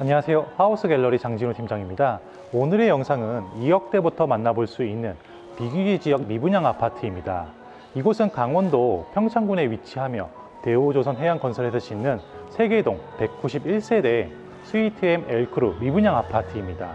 안녕하세요. 하우스 갤러리 장진우 팀장입니다. 오늘의 영상은 2억대부터 만나볼 수 있는 비규제 지역 미분양 아파트입니다. 이곳은 강원도 평창군에 위치하며 대우조선 해양건설에서 짓는 세계동 191세대 스위트엠 엘크루 미분양 아파트입니다.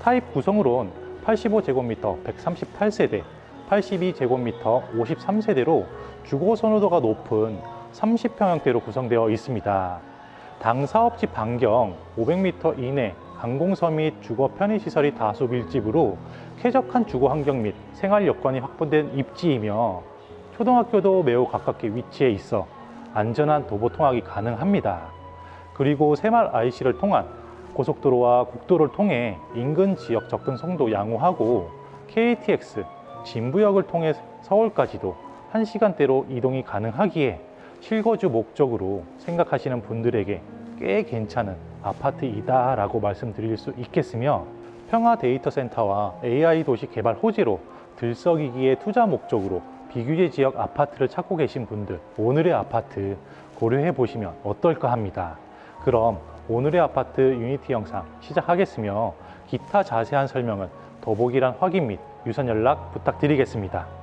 타입 구성으론 85제곱미터 138세대, 82제곱미터 53세대로 주거 선호도가 높은 30평형대로 구성되어 있습니다. 당 사업지 반경 500m 이내 강공서 및 주거 편의시설이 다수 밀집으로 쾌적한 주거 환경 및 생활 여건이 확보된 입지이며 초등학교도 매우 가깝게 위치해 있어 안전한 도보 통학이 가능합니다. 그리고 새마을 IC를 통한 고속도로와 국도를 통해 인근 지역 접근성도 양호하고 KTX 진부역을 통해 서울까지도 1시간대로 이동이 가능하기에 실거주 목적으로 생각하시는 분들에게 꽤 괜찮은 아파트이다라고 말씀드릴 수 있겠으며 평화 데이터 센터와 AI 도시 개발 호재로 들썩이기에 투자 목적으로 비규제 지역 아파트를 찾고 계신 분들 오늘의 아파트 고려해 보시면 어떨까 합니다. 그럼 오늘의 아파트 유니티 영상 시작하겠으며 기타 자세한 설명은 더보기란 확인 및 유선 연락 부탁드리겠습니다.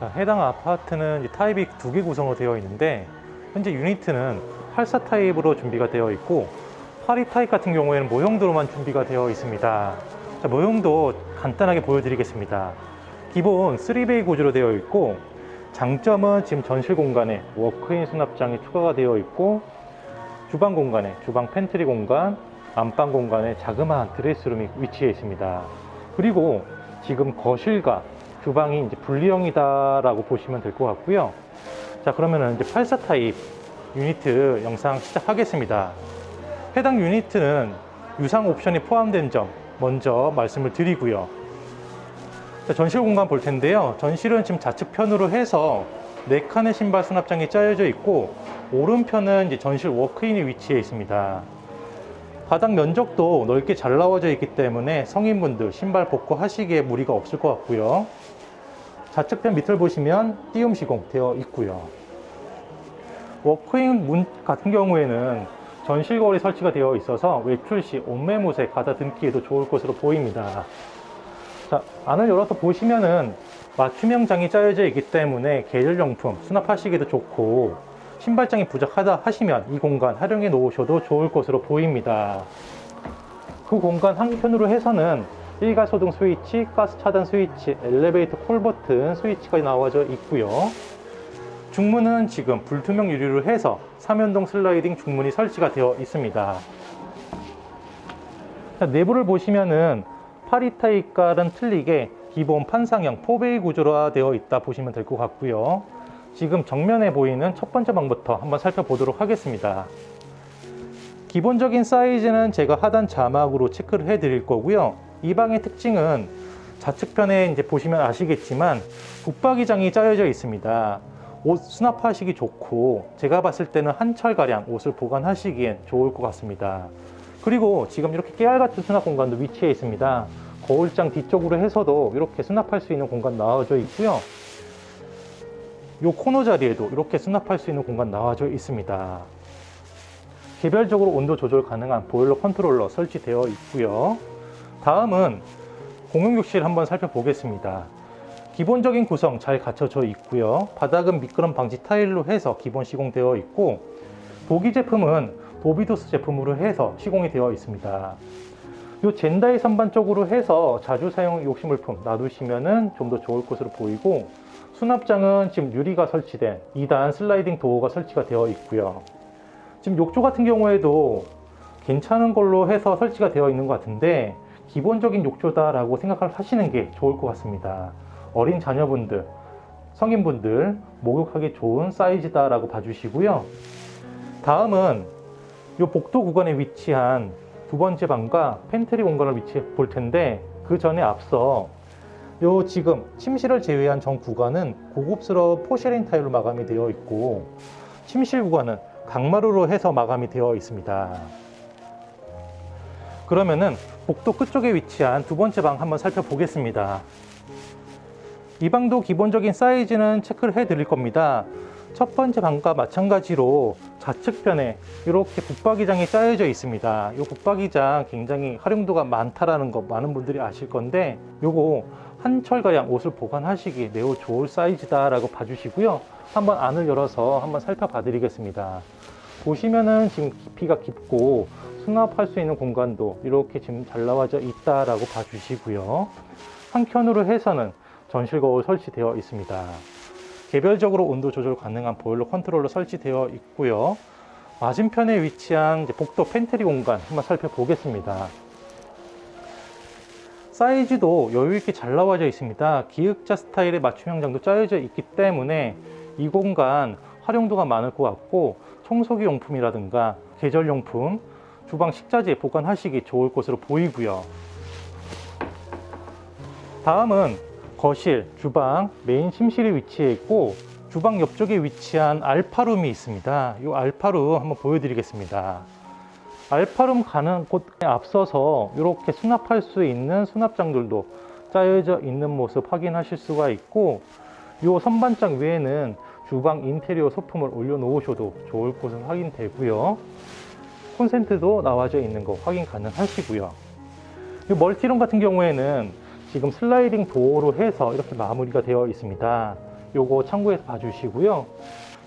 자, 해당 아파트는 타입이 두 개 구성으로 되어 있는데 현재 유니트는 84 타입으로 준비가 되어 있고 82 타입 같은 경우에는 모형도로만 준비가 되어 있습니다. 자, 모형도 간단하게 보여드리겠습니다. 기본 3베이 구조로 되어 있고 장점은 지금 전실 공간에 워크인 수납장이 추가가 되어 있고 주방 공간에 주방 팬트리 공간, 안방 공간에 자그마한 드레스룸이 위치해 있습니다. 그리고 지금 거실과 주방이 이제 분리형이다라고 보시면 될 것 같고요. 자, 그러면은 이제 84 타입 유니트 영상 시작하겠습니다. 해당 유니트는 유상 옵션이 포함된 점 먼저 말씀을 드리고요. 자, 전실 공간 볼 텐데요. 전실은 지금 좌측편으로 해서 네 칸의 신발 수납장이 짜여져 있고 오른편은 이제 전실 워크인이 위치해 있습니다. 바닥 면적도 넓게 잘 나와져 있기 때문에 성인분들 신발 벗고 하시기에 무리가 없을 것 같고요. 좌측편 밑을 보시면 띄움 시공 되어 있고요. 워크인 문 같은 경우에는 전실거울이 설치가 되어 있어서 외출 시 옷매무새 가다듬기에도 좋을 것으로 보입니다. 자, 안을 열어서 보시면은 맞춤형 장이 짜여져 있기 때문에 계절용품 수납하시기도 좋고 신발장이 부족하다 하시면 이 공간 활용해 놓으셔도 좋을 것으로 보입니다. 그 공간 한편으로 해서는 일가소등 스위치, 가스 차단 스위치, 엘리베이터 콜 버튼 스위치가 나와져 있고요. 중문은 지금 불투명 유리로 해서 삼연동 슬라이딩 중문이 설치가 되어 있습니다. 자, 내부를 보시면은 파리타입과는 틀리게 기본 판상형 포베이 구조로 되어 있다 보시면 될 것 같고요. 지금 정면에 보이는 첫 번째 방부터 한번 살펴보도록 하겠습니다. 기본적인 사이즈는 제가 하단 자막으로 체크를 해 드릴 거고요. 이 방의 특징은 좌측편에 이제 보시면 아시겠지만 붙박이장이 짜여져 있습니다. 옷 수납하시기 좋고 제가 봤을 때는 한 철 가량 옷을 보관하시기엔 좋을 것 같습니다. 그리고 지금 이렇게 깨알 같은 수납 공간도 위치해 있습니다. 거울장 뒤쪽으로 해서도 이렇게 수납할 수 있는 공간 나와져 있고요. 요 코너 자리에도 이렇게 수납할 수 있는 공간 나와져 있습니다. 개별적으로 온도 조절 가능한 보일러 컨트롤러 설치되어 있고요. 다음은 공용욕실 한번 살펴보겠습니다. 기본적인 구성 잘 갖춰져 있고요. 바닥은 미끄럼 방지 타일로 해서 기본 시공되어 있고 보기 제품은 도비도스 제품으로 해서 시공이 되어 있습니다. 이 젠다이 선반 쪽으로 해서 자주 사용 욕실 물품 놔두시면은 좀 더 좋을 것으로 보이고 수납장은 지금 유리가 설치된 2단 슬라이딩 도어가 설치가 되어 있고요. 지금 욕조 같은 경우에도 괜찮은 걸로 해서 설치가 되어 있는 것 같은데 기본적인 욕조다라고 생각을 하시는 게 좋을 것 같습니다. 어린 자녀분들, 성인분들 목욕하기 좋은 사이즈다라고 봐주시고요. 다음은 이 복도 구간에 위치한 두 번째 방과 팬트리 공간을 위치해 볼 텐데 그 전에 앞서 요 지금 침실을 제외한 전 구간은 고급스러운 포쉐린 타일로 마감이 되어 있고 침실 구간은 강마루로 해서 마감이 되어 있습니다. 그러면은 복도 끝쪽에 위치한 두 번째 방 한번 살펴보겠습니다. 이 방도 기본적인 사이즈는 체크를 해 드릴 겁니다. 첫 번째 방과 마찬가지로 좌측편에 이렇게 붙박이장이 짜여져 있습니다. 이 붙박이장 굉장히 활용도가 많다라는 거 많은 분들이 아실 건데 요거 한철가량 옷을 보관하시기 매우 좋을 사이즈다라고 봐주시고요. 한번 안을 열어서 한번 살펴봐 드리겠습니다. 보시면은 지금 깊이가 깊고 수납할 수 있는 공간도 이렇게 지금 잘 나와져 있다라고 봐주시고요. 한켠으로 해서는 전실 거울 설치되어 있습니다. 개별적으로 온도 조절 가능한 보일러 컨트롤러 설치되어 있고요. 맞은편에 위치한 복도 팬트리 공간 한번 살펴보겠습니다. 사이즈도 여유 있게 잘 나와져 있습니다. 기역자 스타일의 맞춤 형 장도 짜여져 있기 때문에 이 공간 활용도가 많을 것 같고 청소기 용품이라든가 계절 용품, 주방 식자재 보관하시기 좋을 것으로 보이고요. 다음은 거실, 주방, 메인 침실이 위치해 있고 주방 옆쪽에 위치한 알파룸이 있습니다. 이 알파룸 한번 보여드리겠습니다. 알파룸 가는 곳에 앞서서 이렇게 수납할 수 있는 수납장들도 짜여져 있는 모습 확인하실 수가 있고 이 선반장 위에는 주방 인테리어 소품을 올려놓으셔도 좋을 것은 확인되고요. 콘센트도 나와져 있는 거 확인 가능하시고요. 이 멀티룸 같은 경우에는 지금 슬라이딩 도어로 해서 이렇게 마무리가 되어 있습니다. 요거 참고해서 봐주시고요.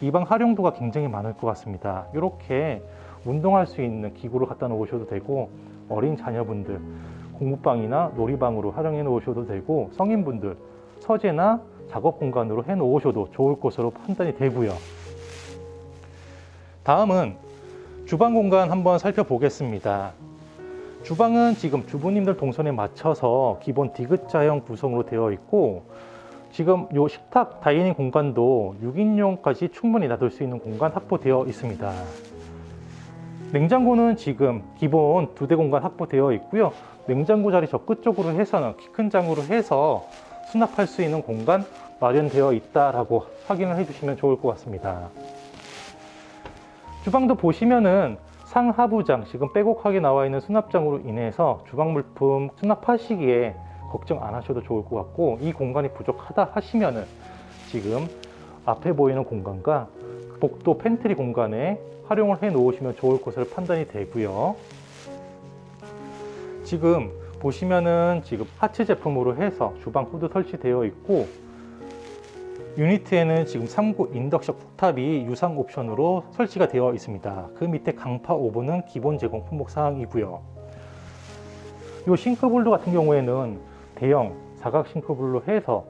이 방 활용도가 굉장히 많을 것 같습니다. 이렇게 운동할 수 있는 기구를 갖다 놓으셔도 되고 어린 자녀분들 공부방이나 놀이방으로 활용해 놓으셔도 되고 성인분들 서재나 작업 공간으로 해 놓으셔도 좋을 것으로 판단이 되고요. 다음은 주방 공간 한번 살펴보겠습니다. 주방은 지금 주부님들 동선에 맞춰서 기본 디귿자형 구성으로 되어 있고 지금 요 식탁 다이닝 공간도 6인용까지 충분히 놔둘 수 있는 공간 확보되어 있습니다. 냉장고는 지금 기본 두 대 공간 확보되어 있고요. 냉장고 자리 저 끝쪽으로 해서는 키 큰 장으로 해서 수납할 수 있는 공간 마련되어 있다라고 확인을 해주시면 좋을 것 같습니다. 주방도 보시면은 상하부장 지금 빼곡하게 나와 있는 수납장으로 인해서 주방 물품 수납하시기에 걱정 안 하셔도 좋을 것 같고 이 공간이 부족하다 하시면은 지금 앞에 보이는 공간과 복도 팬트리 공간에 활용을 해 놓으시면 좋을 것으로 판단이 되고요. 지금 보시면은 지금 하츠 제품으로 해서 주방 후드 설치되어 있고 유니트에는 지금 3구 인덕션 쿡탑이 유상 옵션으로 설치가 되어 있습니다. 그 밑에 강파 오븐은 기본 제공 품목 사항이고요. 이 싱크볼도 같은 경우에는 대형 사각 싱크볼로 해서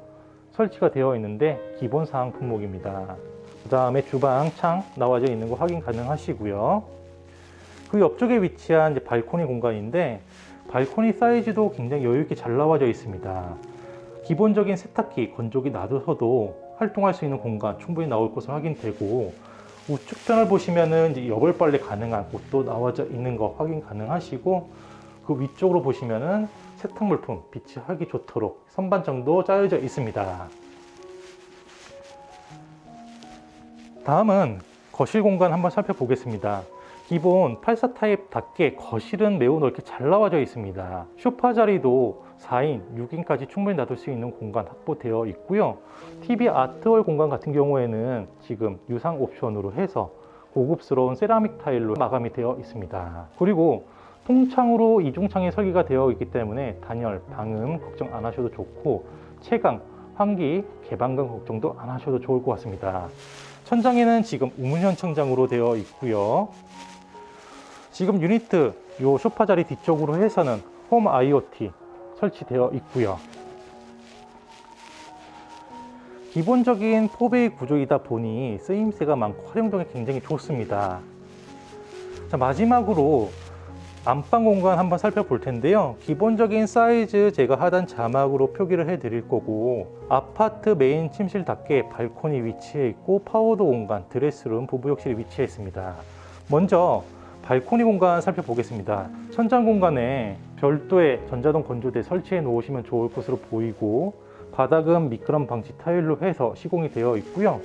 설치가 되어 있는데 기본 사항 품목입니다. 그 다음에 주방 창 나와져 있는 거 확인 가능하시고요. 그 옆쪽에 위치한 이제 발코니 공간인데 발코니 사이즈도 굉장히 여유 있게 잘 나와져 있습니다. 기본적인 세탁기, 건조기 놔두셔도 활동할 수 있는 공간 충분히 나올 것으로 확인되고 우측편을 보시면은 여벌 빨래 가능한 곳도 나와져 있는 거 확인 가능하시고 그 위쪽으로 보시면은 세탁 물품 비치하기 좋도록 선반장도 짜여져 있습니다. 다음은 거실 공간 한번 살펴보겠습니다. 기본 84 타입답게 거실은 매우 넓게 잘 나와져 있습니다. 쇼파 자리도 4인, 6인까지 충분히 놔둘 수 있는 공간 확보되어 있고요. TV 아트월 공간 같은 경우에는 지금 유상 옵션으로 해서 고급스러운 세라믹 타일로 마감이 되어 있습니다. 그리고 통창으로 이중창이 설계가 되어 있기 때문에 단열, 방음 걱정 안 하셔도 좋고 채광, 환기, 개방감 걱정도 안 하셔도 좋을 것 같습니다. 천장에는 지금 우문현 천장으로 되어 있고요. 지금 유니트 요 소파 자리 뒤쪽으로 해서는 홈 IoT 설치되어 있고요. 기본적인 포베이 구조이다 보니 쓰임새가 많고 활용도가 굉장히 좋습니다. 자, 마지막으로 안방 공간 한번 살펴볼 텐데요. 기본적인 사이즈 제가 하단 자막으로 표기를 해 드릴 거고 아파트 메인 침실답게 발코니 위치해 있고 파워도 공간, 드레스룸, 부부욕실이 위치해 있습니다. 먼저 발코니 공간 살펴보겠습니다. 천장 공간에 별도의 전자동 건조대 설치해 놓으시면 좋을 것으로 보이고 바닥은 미끄럼 방지 타일로 해서 시공이 되어 있고요.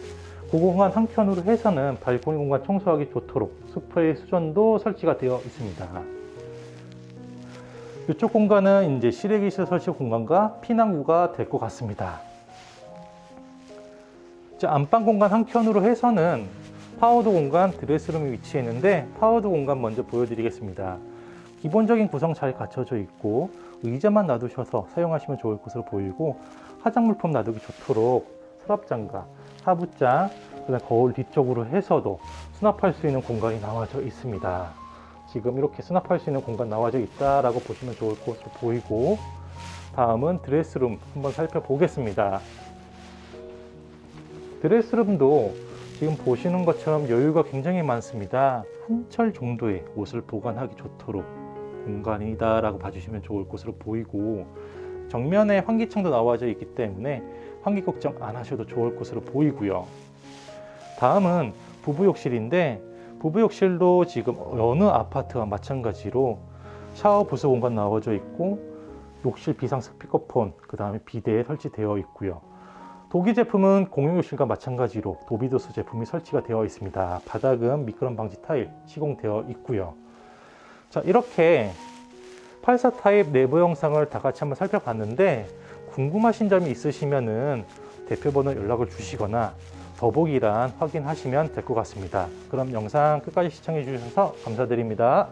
그 공간 한켠으로 해서는 발코니 공간 청소하기 좋도록 스프레이 수전도 설치가 되어 있습니다. 이쪽 공간은 이제 실외기실 설치 공간과 피난구가 될 것 같습니다. 자, 안방 공간 한켠으로 해서는 파우더 공간, 드레스룸이 위치해 있는데 파우더 공간 먼저 보여드리겠습니다. 기본적인 구성 잘 갖춰져 있고 의자만 놔두셔서 사용하시면 좋을 것으로 보이고 화장 물품 놔두기 좋도록 서랍장과 하부장, 그다음 거울 뒤쪽으로 해서도 수납할 수 있는 공간이 나와져 있습니다. 지금 이렇게 수납할 수 있는 공간 나와져 있다라고 보시면 좋을 것으로 보이고 다음은 드레스룸 한번 살펴보겠습니다. 드레스룸도 지금 보시는 것처럼 여유가 굉장히 많습니다. 한 철 정도의 옷을 보관하기 좋도록 공간이다라고 봐주시면 좋을 것으로 보이고 정면에 환기창도 나와져 있기 때문에 환기 걱정 안 하셔도 좋을 것으로 보이고요. 다음은 부부 욕실인데 부부 욕실도 지금 어느 아파트와 마찬가지로 샤워 부스 공간 나와져 있고 욕실 비상 스피커폰 그 다음에 비대에 설치되어 있고요. 도기 제품은 공용 욕실과 마찬가지로 도비도스 제품이 설치가 되어 있습니다. 바닥은 미끄럼 방지 타일 시공되어 있고요. 자 이렇게 84 타입 내부 영상을 다 같이 한번 살펴봤는데 궁금하신 점이 있으시면은 대표번호 연락을 주시거나 더보기란 확인하시면 될 것 같습니다. 그럼 영상 끝까지 시청해 주셔서 감사드립니다.